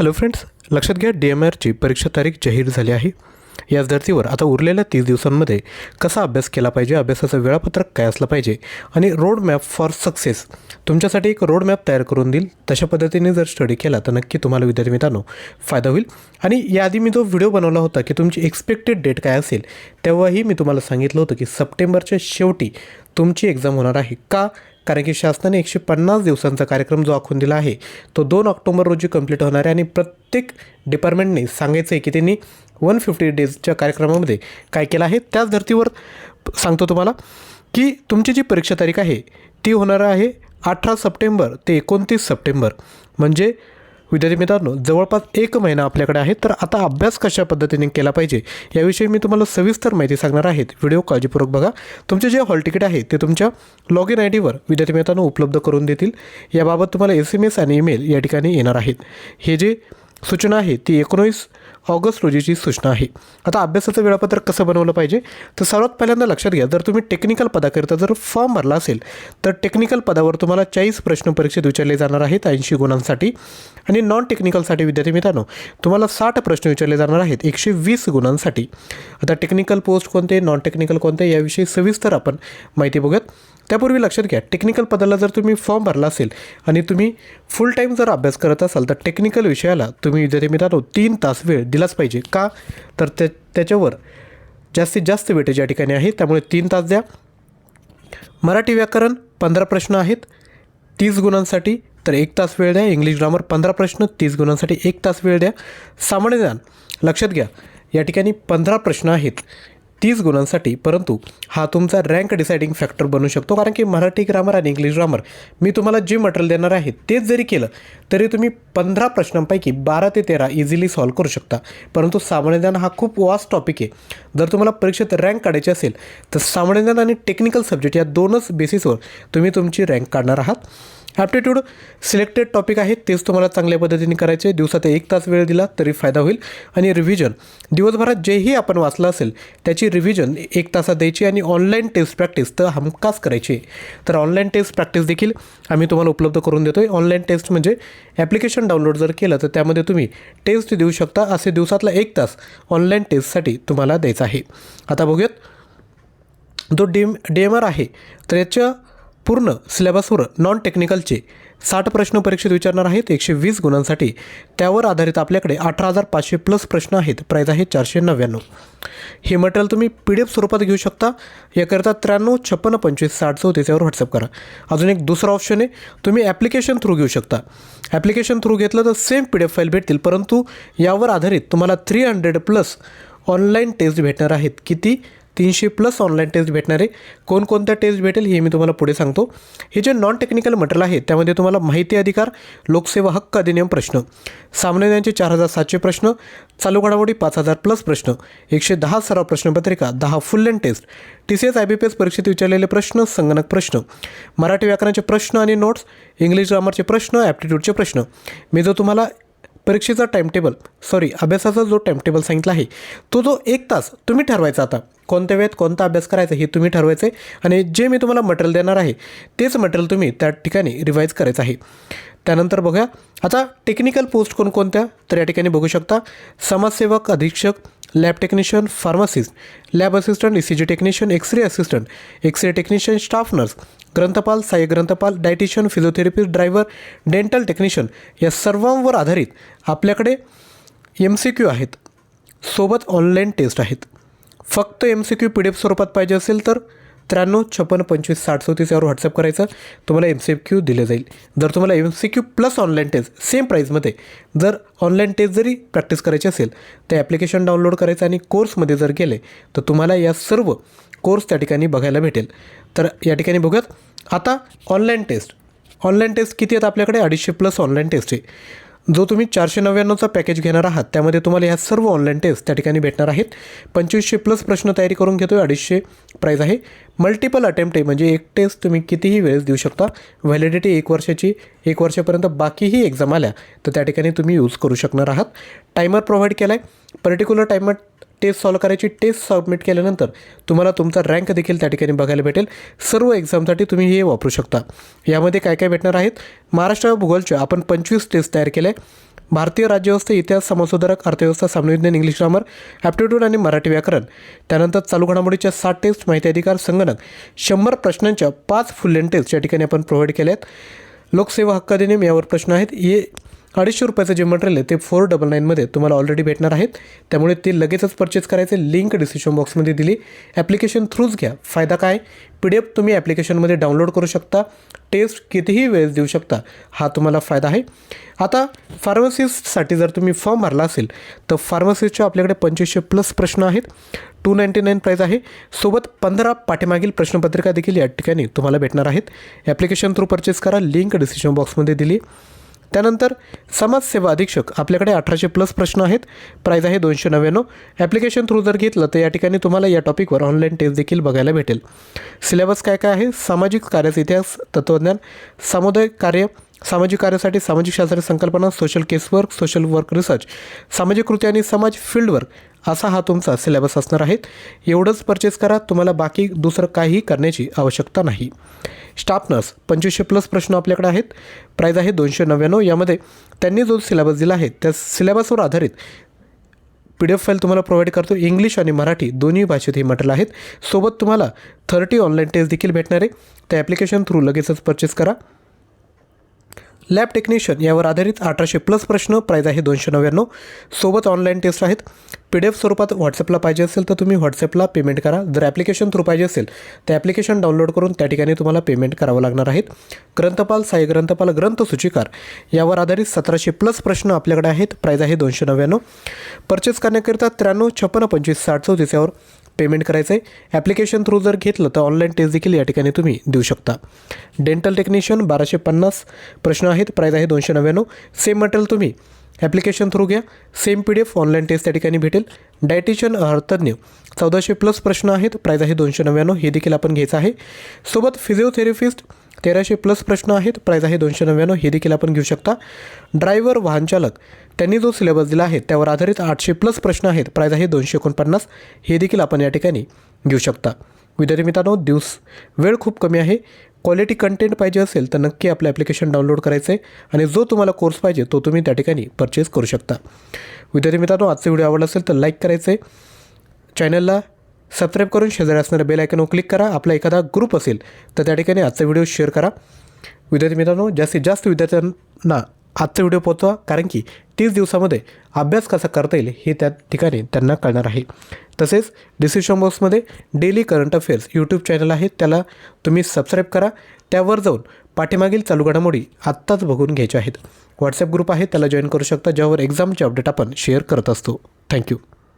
Hello friends लक्षात घ्या D M आरची परीक्षा तारीख जाहीर झाली आहे. याच धर्तीवर आता उरलेल्या तीस दिवसांमध्ये कसा अभ्यास केला पाहिजे अभ्यासाचं वेळापत्रक काय असलं पाहिजे आणि रोड मॅप फॉर सक्सेस तुमच्यासाठी एक रोड मॅप तयार करून देईल. तशा पद्धतीने जर स्टडी केला तर नक्की तुम्हाला विद्यार्थी मित्रांनो फायदा होईल. आणि याआधी मी जो व्हिडिओ बनवला होता की तुमची एक्सपेक्टेड डेट काय असेल तेव्हाही मी तुम्हाला सांगितलं होतं की सप्टेंबरच्या शेवटी तुमची एक्झाम होणार आहे. का? कारण की शासनाने एकशे पन्नास दिवसांचा कार्यक्रम जो आखून दिला आहे तो दोन ऑक्टोबर रोजी कंप्लीट होणार आहे आणि प्रत्येक डिपार्टमेंटने सांगायचं आहे की त्यांनी वन फिफ्टी डेजच्या कार्यक्रमामध्ये काय केलं आहे त्याच धर्तीवर सांगतो तुम्हाला की तुमची जी परीक्षा तारीख आहे ती होणार आहे अठरा सप्टेंबर ते एकोणतीस सप्टेंबर. म्हणजे विद्यार्थी मित्रांनो जवळपास एक महिना आपल्याकडे आहे तर आता अभ्यास कशा पद्धतीने केला पाहिजे याविषयी मी तुम्हाला सविस्तर माहिती सांगणार आहेत व्हिडिओ काळजीपूर्वक बघा. तुमचे जे हॉल तिकीट आहे ते तुमच्या लॉग इन आय डीवर विद्यार्थी मित्रांनो उपलब्ध करून देतील. याबाबत तुम्हाला एस एम एस आणि ईमेल या ठिकाणी येणार आहेत. हे जे सूचना आहे ती एकोणवीस ऑगस्ट रोजीची सूचना आहे. आता अभ्यासाचं वेळापत्रक कसं बनवलं पाहिजे? तर सर्वात पहिल्यांदा लक्षात घ्या जर तुम्ही टेक्निकल पदाकरिता जर फॉर्म भरला असेल तर टेक्निकल पदावर तुम्हाला चाळीस प्रश्न परीक्षेत विचारले जाणार आहेत ऐंशी गुणांसाठी. आणि नॉन टेक्निकलसाठी विद्यार्थी मित्रांनो तुम्हाला साठ प्रश्न विचारले जाणार आहेत एकशे वीस गुणांसाठी. आता टेक्निकल पोस्ट कोणते नॉन टेक्निकल कोणते याविषयी सविस्तर आपण माहिती बघूयात. त्यापूर्वी लक्षात घ्या टेक्निकल पदाला जर तुम्ही फॉर्म भरला असेल आणि तुम्ही फुल टाईम जर अभ्यास करत असाल तर टेक्निकल विषयाला तुम्ही विद्यार्थी मित्रांनो तीन तास वेळ दिलाच पाहिजे. का? तर त्या त्याच्यावर जास्तीत जास्त वेटेज या ठिकाणी आहे त्यामुळे तीन तास द्या. मराठी व्याकरण पंधरा प्रश्न आहेत तीस गुणांसाठी तर एक तास वेळ द्या. इंग्लिश ग्रामर पंधरा प्रश्न तीस गुणांसाठी एक तास वेळ द्या. सामान्य ज्ञान लक्षात घ्या या ठिकाणी पंधरा प्रश्न आहेत. तीस गुणांसाठी परंतु हा तुमचा रँक डिसायडिंग फॅक्टर बनू शकतो कारण की मराठी ग्रामर आणि इंग्लिश ग्रामर मी तुम्हाला जे मटेरियल देणार आहे तेच जरी केलं तरी तुम्ही पंधरा प्रश्नांपैकी बारा ते तेरा इझिली सॉल्व करू शकता. परंतु सामान्य ज्ञान हा खूप वास्ट टॉपिक आहे. जर तुम्हाला परीक्षेत रँक काढायची असेल तर सामान्य ज्ञान आणि टेक्निकल सब्जेक्ट या दोनच बेसिसवर तुम्ही तुमची रँक काढणार आहात. ॲप्टिट्यूड सिलेक्टेड टॉपिक आहेत तेच तुम्हाला चांगल्या पद्धतीने करायचे. दिवसात एक तास वेळ दिला तरी फायदा होईल. आणि रिव्हिजन दिवसभरात जेही आपण वाचलं असेल त्याची रिव्हिजन एक तासात द्यायची आणि ऑनलाईन टेस्ट प्रॅक्टिस तर हमखास करायची. तर ऑनलाईन टेस्ट प्रॅक्टिस देखील आम्ही तुम्हाला उपलब्ध करून देतो आहे ऑनलाईन टेस्ट म्हणजे ॲप्लिकेशन डाउनलोड जर केलं तर त्यामध्ये तुम्ही टेस्ट देऊ शकता. असे दिवसातला एक तास ऑनलाईन टेस्टसाठी तुम्हाला द्यायचा आहे. आता बघूयात जो डी डी एम आर आहे तर याच्या पूर्ण सिलेबसवर नॉन टेक्निकलचे साठ प्रश्न परीक्षेत विचारणार आहेत एकशे वीस गुणांसाठी. त्यावर आधारित आपल्याकडे अठरा हजार पाचशे प्लस प्रश्न आहेत. प्राईज आहे चारशे नव्याण्णव. हे मटेरियल तुम्ही पी डी एफ स्वरूपात घेऊ शकता. याकरिता त्र्याण्णव छप्पन्न पंचवीस साठ चौतीस यावर व्हॉट्सअप करा. अजून एक दुसरा ऑप्शन आहे. तुम्ही ॲप्लिकेशन थ्रू घेऊ शकता. ॲप्लिकेशन थ्रू घेतलं तर same P D F file भेटतील परंतु यावर आधारित तुम्हाला three hundred plus online test भेटणार आहेत. किती? तीनशे प्लस ऑनलाईन टेस्ट भेटणार. आहे कोणकोणत्या टेस्ट भेटेल हे मी तुम्हाला पुढे सांगतो. हे जे नॉन टेक्निकल मटेरियल आहे त्यामध्ये तुम्हाला माहिती अधिकार लोकसेवा हक्क अधिनियम प्रश्न सामान्यांचे चार हजार सातशे प्रश्न चालू घडामोडी पाच हजार प्लस प्रश्न एकशे दहा सराव प्रश्नपत्रिका दहा full length test T C S I B P S परीक्षेत विचारलेले प्रश्न संगणक प्रश्न मराठी व्याकरणाचे प्रश्न आणि नोट्स इंग्लिश ग्रामरचे प्रश्न ॲप्टिट्यूडचे प्रश्न. मी जो तुम्हाला परीक्षेचा टाईमटेबल सॉरी अभ्यासाचा जो टाईमटेबल सांगितला आहे तो जो एक तास तुम्ही ठरवायचा आता कोणत्या वेळेत कोणता अभ्यास करायचा हे तुम्ही ठरवायचं आहे आणि जे मी तुम्हाला मटेरियल देणार आहे तेच मटेरियल तुम्ही त्या ठिकाणी रिवाईज करायचं आहे. त्यानंतर बघूया आता टेक्निकल पोस्ट कोणकोणत्या तर या ठिकाणी बघू शकता समाजसेवक अधीक्षक lab technician pharmacist lab assistant E C G technician x ray assistant x ray technician staff nurse ग्रंथपाल सहाय्य ग्रंथपाल dietitian physiotherapist driver dental technician या सर्वांवर आधारित आपल्याकडे एम सी क्यू आहेत. सोबत ऑनलाईन टेस्ट आहेत. फक्त M C Q P D F स्वरूपात पाहिजे असेल तर त्र्याण्णव छप्पन्न पंचवीस साठ चौतीस यावर व्हॉट्सअप करायचं. तुम्हाला एम सी क्यू दिलं जाईल. जर तुम्हाला M C Q plus online test same प्राईजमध्ये जर ऑनलाईन टेस्ट जरी प्रॅक्टिस करायची असेल तर ॲप्लिकेशन डाउनलोड करायचं आणि कोर्समध्ये जर गेले तर तुम्हाला या सर्व कोर्स त्या ठिकाणी बघायला भेटेल. तर या ठिकाणी बघूयात. आता ऑनलाईन टेस्ट ऑनलाईन टेस्ट किती आहेत आपल्याकडे? अडीचशे प्लस ऑनलाईन टेस्ट आहे. जो तुम्ही चारशे नव्याण्णवचा पॅकेज घेणार आहात त्यामध्ये तुम्हाला ह्या सर्व ऑनलाईन टेस्ट त्या ठिकाणी भेटणार आहेत. पंचवीसशे प्लस प्रश्न तयारी करून घेतो आहे अडीचशे प्राईज आहे. मल्टिपल अटेम्प्ट आहे म्हणजे एक टेस्ट तुम्ही कितीही वेळेस देऊ शकता. व्हॅलिडिटी एक वर्षाची एक वर्षापर्यंत बाकीही एक्झाम आल्या तर त्या ठिकाणी तुम्ही यूज करू शकणार आहात. टायमर प्रोव्हाइड केला आहे पर्टिक्युलर टायमर टेस्ट सॉल्व करायची टेस्ट सबमिट केल्यानंतर तुम्हाला तुमचा रँक देखील त्या ठिकाणी बघायला भेटेल. सर्व एक्झामसाठी तुम्ही हे वापरू शकता. यामध्ये काय काय भेटणार आहेत? महाराष्ट्र भूगोलच्या आपण पंचवीस टेस्ट तयार केले. भारतीय राज्यव्यवस्था इतिहास समाजसुधारक अर्थव्यवस्था सामनविज्ञान इंग्लिश ग्रामर ॲप्टिट्यूड आणि मराठी व्याकरण. त्यानंतर चालू घडामोडीच्या सात टेस्ट माहिती अधिकार संगणक. शंभर प्रश्नांच्या पाच फुल लेन टेस्ट या ठिकाणी आपण प्रोव्हाइड केल्या आहेत लोकसेवा हक्क अधिनियम यावर प्रश्न आहेत. हे अडीचशे रुपयाचं जे मटेरियल आहे ते फोर डबल नाईनमध्ये तुम्हाला ऑलरेडी भेटणार आहेत. त्यामुळे ते लगेचच परचेस करायचे लिंक डिस्क्रिप्शन बॉक्समध्ये दिली. ॲप्लिकेशन थ्रूच घ्या. फायदा काय? पी डी एफ तुम्ही ॲप्लिकेशनमध्ये डाउनलोड करू शकता. टेस्ट कितीही वेळेस देऊ शकता. हा तुम्हाला फायदा आहे. आता फार्मसिस्टसाठी जर तुम्ही फॉर्म भरला असेल तर फार्मसिस्टचे आपल्याकडे पंचवीसशे प्लस प्रश्न आहेत. टू नाईंटी नाईन प्राईज आहे. सोबत पंधरा पाठीमागील प्रश्नपत्रिका देखील या ठिकाणी तुम्हाला भेटणार आहेत. ॲप्लिकेशन थ्रू परचेस करा. लिंक डिस्क्रिप्शन बॉक्समध्ये दिली. त्यानंतर समाजसेवा अधीक्षक आपल्याकडे अठराशे प्लस प्रश्न आहेत. प्राईज आहे दोनशे नव्याण्णव. ॲप्लिकेशन थ्रू जर घेतलं तर या ठिकाणी तुम्हाला या टॉपिकवर ऑनलाईन टेस्ट देखील बघायला भेटेल. सिलेबस काय काय आहे? सामाजिक कार्याचा इतिहास तत्त्वज्ञान सामुदायिक कार्य सामाजिक कार्यासाठी सामाजिक शास्त्र संकल्पना social casework social work research सामाजिक कृती आणि समाज फील्ड वर्क असा हा तुमचा सिलेबस असणार आहे. एवढंच परचेस करा तुम्हाला बाकी दुसरं काहीही करण्याची आवश्यकता नाही. स्टाफ नर्स पंचवीसशे प्लस प्रश्न आपल्याकडे आहेत. प्राईज आहे दोनशे नव्याण्णव. यामध्ये त्यांनी जो सिलेबस दिला आहे त्या सिलेबसवर आधारित पी डी एफ फाईल तुम्हाला प्रोव्हाइड करतो. इंग्लिश आणि मराठी दोन्ही भाषेत हे मटेरियल आहेत सोबत तुम्हाला थर्टी ऑनलाईन टेस्ट देखील भेटणार आहे. त्या ॲप्लिकेशन थ्रू लगेचच परचेस करा. लॅब टेक्निशियन यावर आधारित अठराशे प्लस प्रश्न प्राईज आहे दोनशे नव्याण्णव. सोबत ऑनलाईन टेस्ट आहेत. पी डी एफ स्वरूपात व्हॉट्सअपला पाहिजे असेल तर तुम्ही व्हॉट्सअपला पेमेंट करा. जर ॲप्लिकेशन थ्रू पाहिजे असेल तर ॲप्लिकेशन डाउनलोड करून त्या ठिकाणी तुम्हाला पेमेंट करावं लागणार आहेत. ग्रंथपाल साई ग्रंथपाल ग्रंथसूचिकार यावर आधारित सतराशे प्लस प्रश्न आपल्याकडे आहेत. प्राईज आहे दोनशे नव्याण्णव. परचेस करण्याकरिता त्र्याण्णव छप्पन्न पंचवीस साठ चौतीस यावर पेमेंट करायचं आहे ॲप्लिकेशन थ्रू जर घेतलं तर ऑनलाईन टेस्ट देखील या ठिकाणी तुम्ही देऊ शकता. डेंटल टेक्निशियन बाराशे पन्नास. प्रश्न आहेत. प्राईज आहे दोनशे नव्याण्णव. सेम मटेरियल तुम्ही ॲप्लिकेशन थ्रू घ्या. Same P D F online test त्या ठिकाणी भेटेल. डायटिशियन अर्थतज्ञ चौदाशे प्लस प्रश्न आहेत. प्राईज आहे दोनशे नव्याण्णव. हे देखील आपण घ्यायचं आहे. सोबत फिजिओथेरपिस्ट तेराशे प्लस प्रश्न आहेत. प्राईज आहे दोनशे नव्याण्णव. हे देखील आपण घेऊ शकता. ड्रायव्हर वाहनचालक त्यांनी जो सिलेबस दिला आहे त्यावर आधारित आठशे प्लस प्रश्न आहेत. प्राईज आहे दोनशे एकोणपन्नास. हे देखील आपण या ठिकाणी घेऊ शकता. विद्यार्थी मित्रांनो दिवस वेळ खूप कमी आहे. क्वालिटी कंटेंट पाहिजे असेल तर नक्की आपलं ॲप्लिकेशन डाउनलोड करायचं आहे आणि जो तुम्हाला कोर्स पाहिजे तो तुम्ही त्या ठिकाणी परचेस करू शकता. विद्यार्थी मित्रांनो आजचा व्हिडिओ आवडला असेल तर लाईक करायचं. आहे चॅनलला सबस्क्राईब करून शेजारी असणाऱ्या बेल आयकनवर क्लिक करा. आपला एखादा ग्रुप असेल तर त्या ठिकाणी आजचा व्हिडिओ शेअर करा. विद्यार्थी मित्रांनो जास्तीत जास्त विद्यार्थ्यांना आजचा व्हिडिओ पोचवा कारण की तीस दिवसामध्ये अभ्यास कसा करता येईल हे त्या ठिकाणी त्यांना कळणार आहे. तसेच डिस्क्रिप्शन बॉक्समध्ये daily current affairs YouTube channel आहे त्याला तुम्ही सबस्क्राईब करा. त्यावर जाऊन पाठीमागील चालू घडामोडी आत्ताच बघून घ्यायच्या आहेत. व्हॉट्सअप ग्रुप आहे त्याला जॉईन करू शकता ज्यावर एक्झामचे अपडेट आपण शेअर करत असतो. थँक्यू